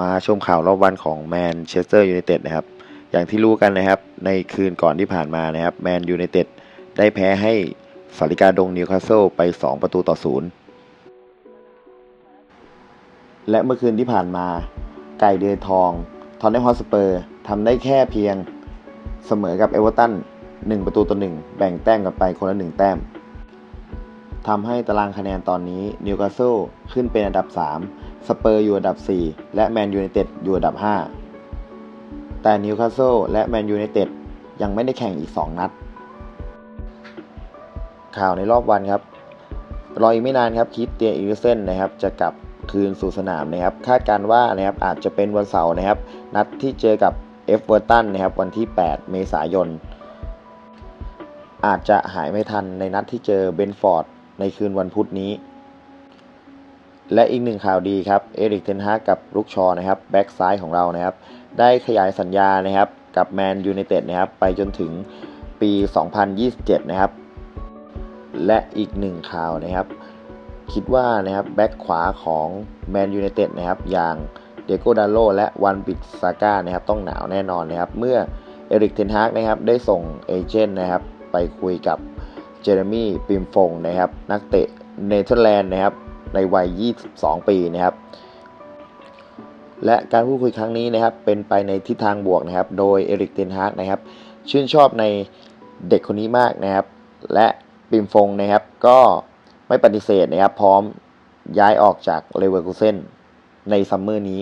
มาชมข่าวรอบวันของแมนเชสเตอร์ยูไนเต็ดนะครับ อย่างที่รู้กันนะครับ ในคืนก่อนที่ผ่านมานะครับแมนยูไนเต็ดได้แพ้ให้สาริกาดงนิวคาสเซิลไป 2 ประตูต่อศูนย์และเมื่อคืนที่ผ่านมาไก่เดือยทองทอนเนฮอสเปอร์ทำได้แค่เพียงเสมอกับเอเวอร์ตัน1ประตูต่อ1แบ่งแต้มกันไปคนละ 1 แต้ม ทำให้ตารางคะแนนตอนนี้นิวคาสเซิลขึ้นเป็นอันดับ 3 สเปอร์อยู่อันดับ 4 และแมนยูไนเต็ดอยู่อันดับ 5 แต่นิวคาสเซิลและแมนยูไนเต็ดยังไม่ได้แข่งอีก 2 นัด ข่าวในรอบวันครับ รออีกไม่นานครับคิดเตียอิริเซนนะครับจะกลับคืนสู่สนามนะครับ คาดการณ์ว่านะครับอาจจะเป็นวันเสาร์นะครับ นัดที่เจอกับเอฟเวอร์ตันนะครับวันที่ 8 เมษายน อาจจะหายไม่ทันในนัดที่เจอเบนฟอร์ด ในคืนวันพุธนี้ และอีกหนึ่งข่าวดีครับ เอริกเทนฮากกับลุกชอนะครับแบ็กซ้ายของเรานะครับ ได้ขยายสัญญานะครับกับแมนยูไนเต็ดนะครับ ไปจนถึงปี 2027 นะครับ และอีกหนึ่งข่าวนะครับ คิดว่านะครับแบ็กขวาของแมนยูไนเต็ดนะครับอย่างเดโกดาโลและวันบิดซาก้านะครับต้องหนาวแน่นอนนะครับ เมื่อเอริกเทนฮากนะครับได้ส่งเอเจนต์นะครับไปคุยกับ เจเรมี่ปิมฟงนะครับ นักเตะเนเธอร์แลนด์นะครับ ในวัย 22 ปีนะครับ และการพูดคุยครั้งนี้นะครับ เป็นไปในทิศทางบวกนะครับ โดยเอริกเทนฮากนะครับ ชื่นชอบในเด็กคนนี้มากนะครับ และปิมฟงนะครับ ก็ไม่ปฏิเสธนะครับ พร้อมย้ายออกจากเลเวอร์คูเซนในซัมเมอร์นี้